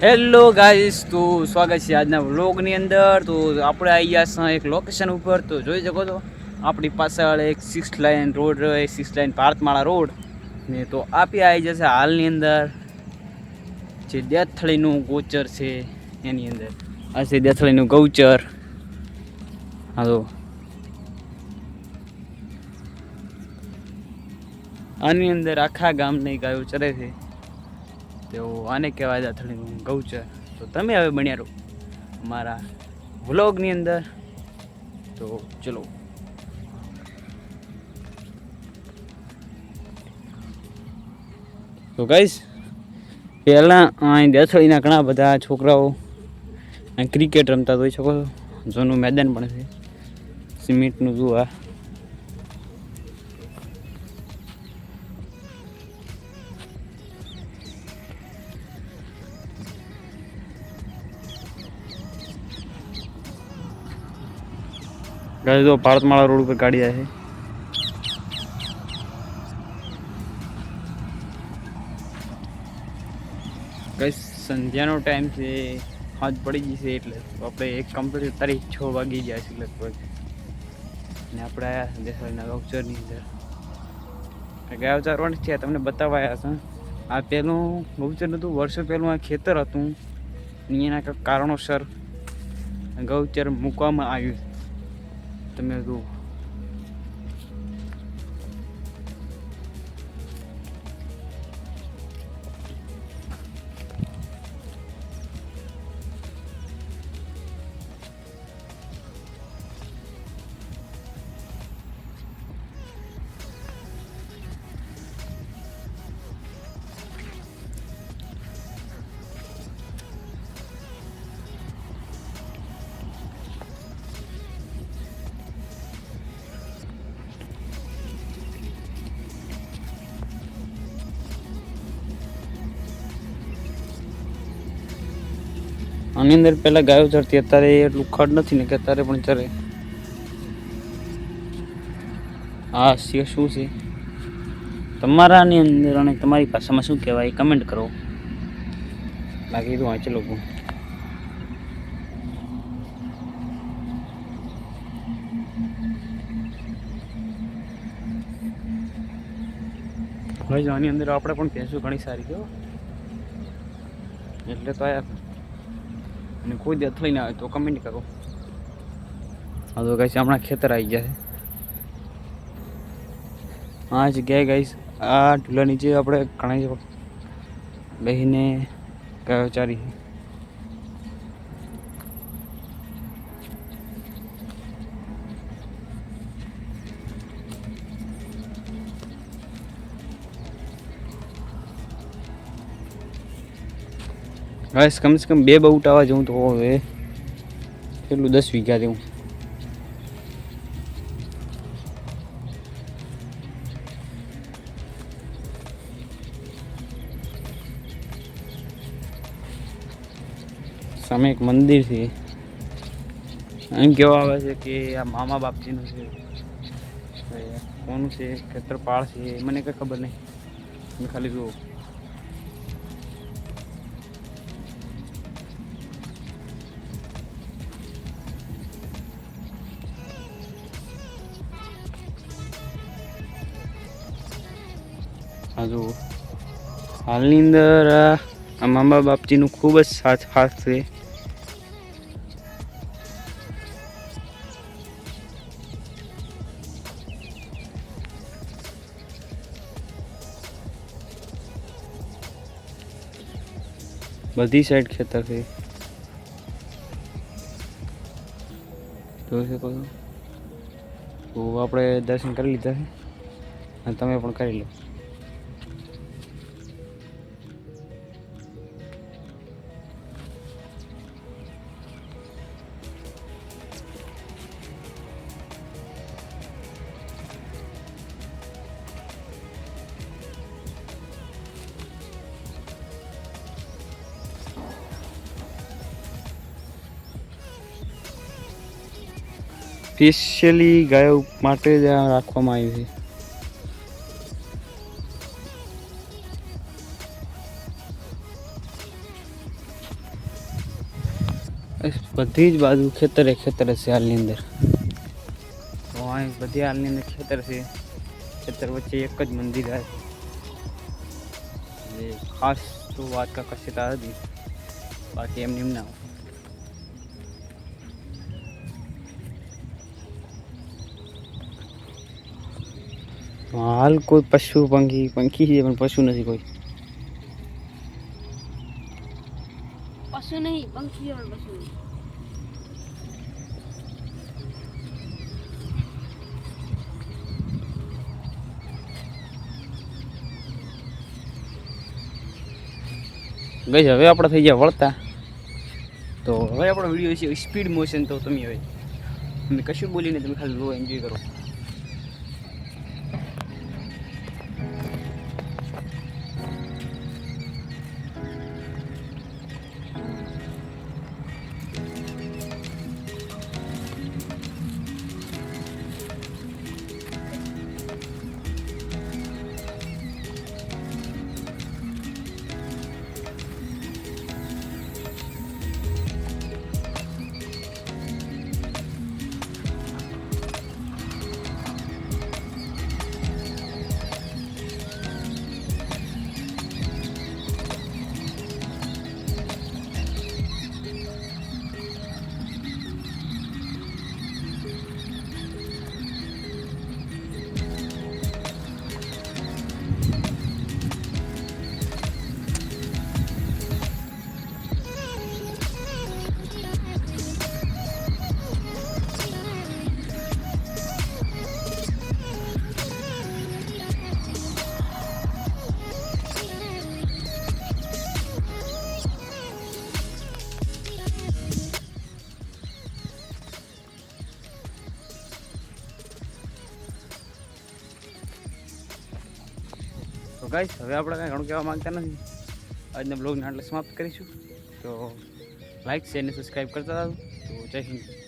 Hello guys તો સ્વાગત છે આજના વ્લોગની અંદર. તો આપણે આવી ગયા છીએ એક લોકેશન ઉપર. તો જોઈ શકો છો, આપણી પાછળ એક સિક્સ લાઇન રોડ રહે સિક્સ લાઇન ભારતમાળા રોડ ને તો આપી આવી જશે હાલની અંદર. જે દેથળીનું ગોચર છે એની અંદર. આ છે દેથળીનું ગૌચર. હાલો આની અંદર આખા ગામની ગાયો ચરે છે. તેઓ આને કહેવાય દાથળીનું ગૌચર. તો તમે હવે બન્યા રહો મારા વ્લોગની અંદર. તો ચલો. તો કહીશ પહેલાં અહીં દેથળીના ઘણા બધા છોકરાઓ ક્રિકેટ રમતા જોઈ શકો છો. જૂનું મેદાન પણ છે. સિમેન્ટનું જુઓ આ. ગાડી તો ભારતમાળા રોડ ઉપર ગાડી આવે. કઈ સંધ્યાનો ટાઈમ છે, હાથ પડી જશે એટલે આપણે એક કમ્પ્લીટ તારીખ છ વાગી ગયા છે લગભગ. ને આપણે આવ્યા દેસાઈના ગૌચરની અંદર. ગયા ચાર વર્ષ થયા તમને બતાવાયા છે આ પહેલું ગૌચર નહોતું વર્ષો પહેલું આ ખેતર હતું. એના કારણોસર ગૌચર મૂકવામાં આવ્યું તમે જુઓ આની અંદર પહેલા ગાયો ચરતી, અત્યારે એટલું ખડ નથી ને કે અત્યારે પણ ચરે. આ છે શું છે? તમારાની અંદર અને તમારી ભાષામાં શું કહેવાય? કમેન્ટ કરો. બાકી તો વાંચે લોકો ભાઈ આની અંદર આપણે પણ ભેંસો ઘણી સારી કહો એટલે તો આયા અને કોઈ દે અથડી ના આવે તો કમેન્ટ કરો. હા, તો ગાઈસ હમણાં ખેતર આવી ગયા છે. આ જગ્યાએ ગાઈસ આ ઢૂલા નીચે આપણે ઘણા બહીને ગાયો ચારી. છે. કમ કમસે કમ બે બઉટ આવવા જવું તો હવે કેટલું દસ વીઘા જેવું સામે એક મંદિર છે. એમ કહેવા આવે છે કે આ મામા બાપજીનું છે. કોનું છે, ખેતરપાળ છે, મને કંઈ ખબર નહીં. ખાલી જુઓ. આ હાલની અંદર, આ આ મામા બાપજીનું ખૂબ જ સાથ હાથ છે. બધી સાઈડ ખેતર છે. જોઈ શકો છો? તો આપણે દર્શન કરી લીધા છે. અને તમે પણ કરી લો. સ્પેશિયલી ગાયો માટે જ રાખવામાં આવ્યું છે. બધી જ બાજુ ખેતરે ખેતર છે હાલની અંદર. બધી હાલની અંદર ખેતર છે. ખેતર વચ્ચે એક જ મંદિર આવે ખાસ તો વાત કા કશતા હતી બાકી એમ ના હાલ કોઈ પશુ પંખી પંખી છે પણ પશુ નથી કોઈ. પશુ નહીં પંખી પશુ ગઈ હવે આપણે થઈ ગયા વળતા. તો હવે આપણો વીડિયો છે સ્પીડ મોશન તો તમે હવે તમે કશું બોલીને તમે ખાલી લો એન્જોય કરો. તો ગાઈશ હવે આપણે કાંઈ ઘણું કહેવા માંગતા નથી. આજના બ્લોગને આટલે સમાપ્ત કરીશું. તો લાઇક શેર અને સબસ્ક્રાઈબ કરતા રહો. તો જય હિન્દ.